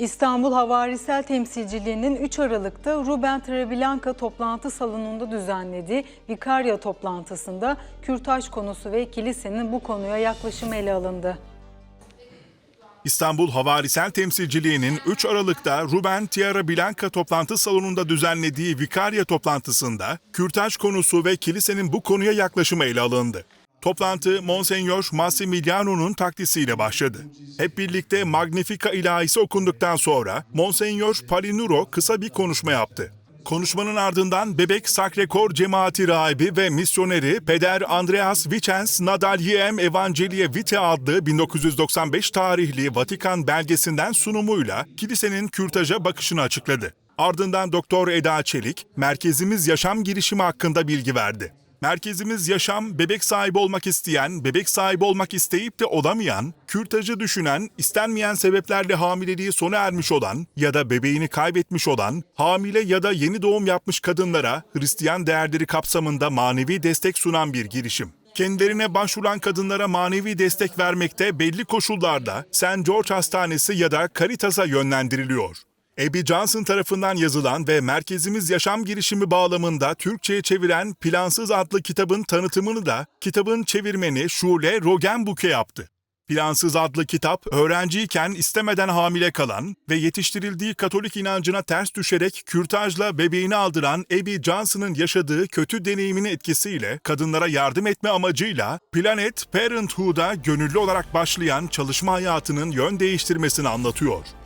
İstanbul Havarisel Temsilciliği'nin 3 Aralık'ta Ruben Treblanka toplantı salonunda düzenlediği Vikarya toplantısında kürtaj konusu ve kilisenin bu konuya yaklaşımı ele alındı. İstanbul Havarisel Temsilciliği'nin 3 Aralık'ta Ruben Tiara Blanca toplantı salonunda düzenlediği Vikarya toplantısında kürtaj konusu ve kilisenin bu konuya yaklaşımı ele alındı. Toplantı Monsenyor Massimiliano'nun takdisiyle başladı. Hep birlikte Magnifica ilahisi okunduktan sonra Monsenyor Palinuro kısa bir konuşma yaptı. Konuşmanın ardından Bebek Sakrekor Cemaati rahibi ve misyoneri Peder Andreas Vicens Nadaliem Evangelie Vitae adlı 1995 tarihli Vatikan belgesinden sunumuyla kilisenin kürtaja bakışını açıkladı. Ardından Doktor Eda Çelik, Merkezimiz Yaşam girişimi hakkında bilgi verdi. Merkezimiz yaşam, bebek sahibi olmak isteyen, bebek sahibi olmak isteyip de olamayan, kürtajı düşünen, istenmeyen sebeplerle hamileliği sona ermiş olan ya da bebeğini kaybetmiş olan, hamile ya da yeni doğum yapmış kadınlara Hristiyan değerleri kapsamında manevi destek sunan bir girişim. Kendilerine başvuran kadınlara manevi destek vermekte belli koşullarda St. George Hastanesi ya da Caritas'a yönlendiriliyor. Abby Johnson tarafından yazılan ve Merkezimiz Yaşam girişimi bağlamında Türkçe'ye çeviren Plansız adlı kitabın tanıtımını da kitabın çevirmeni Şule Rogenbuke yaptı. Plansız adlı kitap, öğrenciyken istemeden hamile kalan ve yetiştirildiği Katolik inancına ters düşerek kürtajla bebeğini aldıran Abby Johnson'ın yaşadığı kötü deneyimin etkisiyle kadınlara yardım etme amacıyla Planet Parenthood'a gönüllü olarak başlayan çalışma hayatının yön değiştirmesini anlatıyor.